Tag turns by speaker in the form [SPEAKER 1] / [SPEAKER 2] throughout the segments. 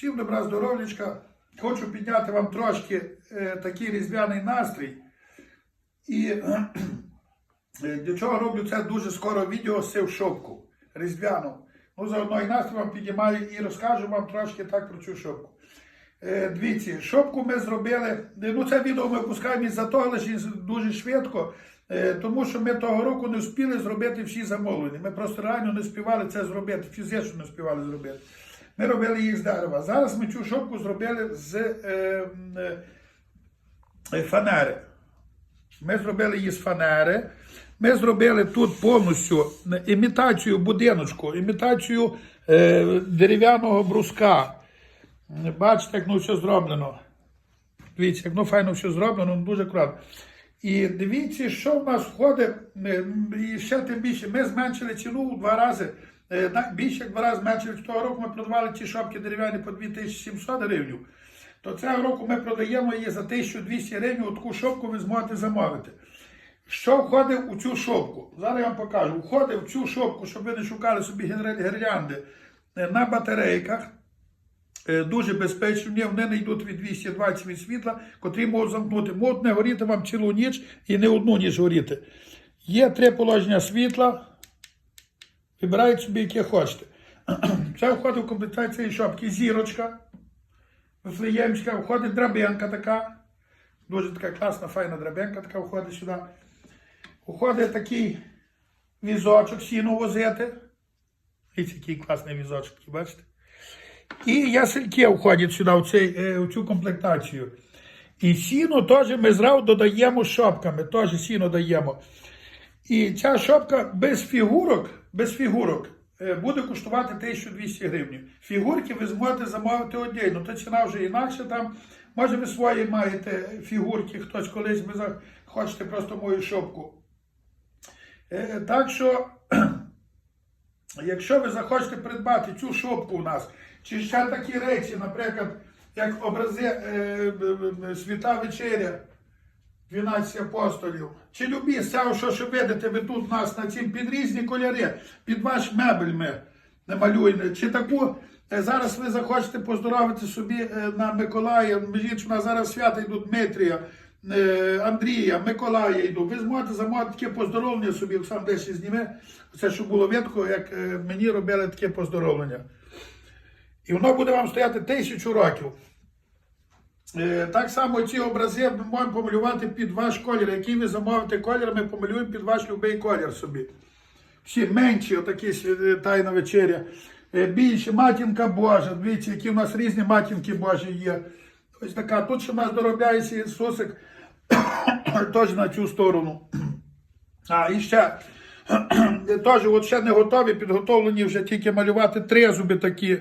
[SPEAKER 1] Всім добра здоров'ячка. Хочу підняти вам трошки е, такий різдвяний настрій. І е, для чого роблю це дуже скоро відео з шопку різдвяну. Ну, заодно і настрій вам піднімаю і розкажу вам трошки так про цю шопку. Е, Дивіться, шопку ми зробили. е, Ну, це відео ми пускаємо із-за того, лише дуже швидко, е, тому що ми того року не встигли зробити всі замовлення. Ми просто реально не співали це зробити, фізично не співали зробити. Ми робили їх з дерева. Зараз ми цю шопку зробили з е, е, фанери. Ми зробили її з фанери. Ми зробили тут повністю імітацію будиночку, імітацію е, дерев'яного бруска. Бачите, як ну все зроблено. Дивіться, як ну файно все зроблено, дуже акуратно. І дивіться, що в нас входить, і ще тим більше, ми зменшили ціну у два рази. Е, Більше як два рази зменшили. Того року ми продавали ті шапки дерев'яні по 2700 гривень. То цього року ми продаємо її за 1200 гривень, таку шопку ви зможете замовити. Що входить у цю шопку? Зараз я вам покажу. Входить в цю шопку, щоб ви не шукали собі гірлянди е, на батарейках. Е, Дуже безпечні, вони не йдуть від 220 від світла, котрі можуть замкнути. Можуть не горіти вам цілу ніч і не одну ніч горіти. Є три положення світла. Вибирайте собі, яке хочете. Це входить в комплектацію шопки. Зірочка. Вифлеємська, входить драбинка така. Дуже така класна, файна драбинка така входить сюди. Входить такий візочок, сіно возити. І який класний візочок, бачите? І ясельки входять сюди в, цей, е, в цю комплектацію. І сіно теж ми зразу додаємо шопками, теж сіно даємо. І ця шопка без фігурок, без фігурок е, буде коштувати 1200 гривень. Фігурки ви зможете замовити одягну. То ціна вже інакше там. Може, ви свої маєте фігурки, хтось колись ви хочете просто мою шопку. Е, Так що, якщо ви захочете придбати цю шопку у нас, чи ще такі речі, наприклад, як образи е, б- б- світа вечеря, 12 апостолів. Чи любі цього, що, що видите ви тут у нас на цім під різні кольори, під ваш мебель ми намалюємо. Чи таку е, зараз ви захочете поздоровити собі е, на Миколая, між іншим, зараз свята йдуть Дмитрія, е, Андрія, Миколая йдуть. Ви зможете замовити таке поздоровлення собі, сам десь зніме. Це щоб було видко, як е, мені робили таке поздоровлення. І воно буде вам стояти тисячу років. Е, Так само ці образи ми можемо помалювати під ваш колір. Який ви замовите колір, ми помалюємо під ваш будь-який колір собі. Всі менші, отакі тайна вечеря. Е, Більші, матінка Божа. Дивіться, які в нас різні матінки Божі є. Ось така. Тут ще нас доробляється Ісусик теж на цю сторону. А, і ще теж от ще не готові, підготовлені вже тільки малювати три зуби такі.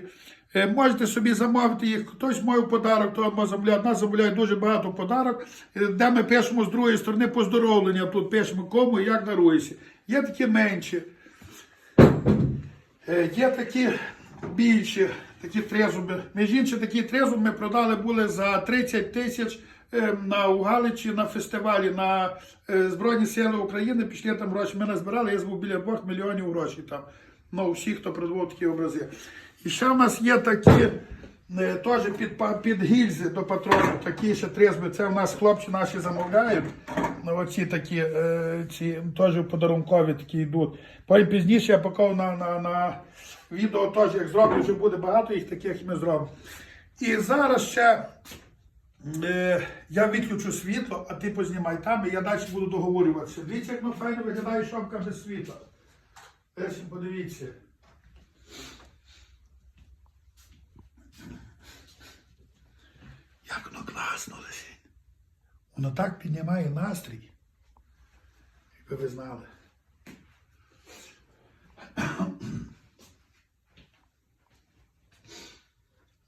[SPEAKER 1] Е, Можете собі замовити їх, хтось має в подарок, то замовляє. Нас замовляє дуже багато подарок, е, де ми пишемо з другої сторони поздоровлення. Тут пишемо кому і як даруєшся. Є такі менші, е, є такі більші, такі трезуби. Між іншим, такі трезуби ми продали були за 30 тисяч е, на у Галичі на фестивалі на е, Збройні Сили України. Пішли там гроші. Ми назбирали, я збув біля 2 мільйонів грошей там. Ну, всі, хто продавав такі образи. І ще в нас є такі. е, Теж під, під гільзи до патронів, такі ще трезби. Це в нас хлопці наші замовляють. Ну, оці такі, е, ці теж подарункові такі йдуть. Потім пізніше я покажу на, на, на відео теж, як зроблю, вже буде багато їх таких ми зробимо. І зараз ще е, я виключу світло, а ти познімай там, і я далі буду договорюватися. Дивіться, як ну, файно виглядає шапка без світла. Першим подивіться. Як воно класно лежить. Воно так піднімає настрій. Якби ви знали.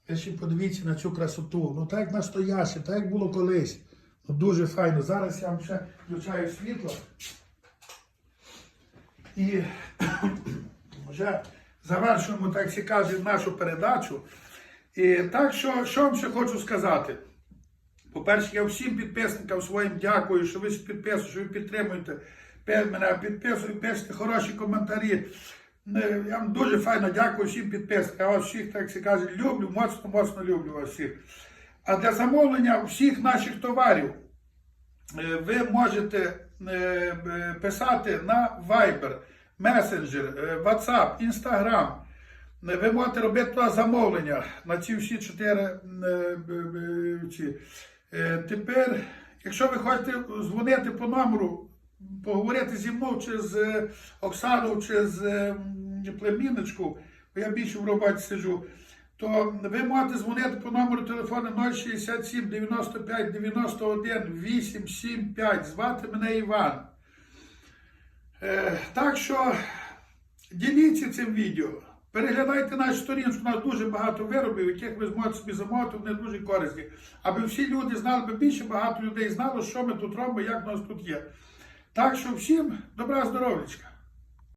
[SPEAKER 1] Ви ще подивіться на цю красоту. Ну так як настояще, так як було колись. Ну дуже файно. Зараз я вам ще включаю світло. І вже завершуємо, так всі кажуть, нашу передачу. І так що, що вам ще хочу сказати. По-перше, я всім підписникам своїм дякую, що ви підписуєте, що ви підтримуєте мене, підписуєте, пишете хороші коментарі. Е, Я вам дуже файно дякую всім підпискам. Я вас всіх, так се каже, люблю, моцно, моцно люблю вас всіх. А для замовлення всіх наших товарів е, ви можете е, писати на Viber, Messenger, WhatsApp, Instagram. Ви можете робити замовлення на ці всі чотири ці. Е, Тепер, якщо ви хочете дзвонити по номеру, поговорити зі мною чи з е, Оксаною, чи з е, племінничку, бо я більше в роботі сиджу, то ви можете дзвонити по номеру телефону 067 95 91 875. Звати мене Іван. Так що діліться цим відео. Переглядайте нашу сторінку, у нас дуже багато виробів, яких ви зможете собі замовити, вони дуже корисні. Аби всі люди знали, аби більше багато людей знало, що ми тут робимо, як нас тут є. Так що всім добра здоров'ячка.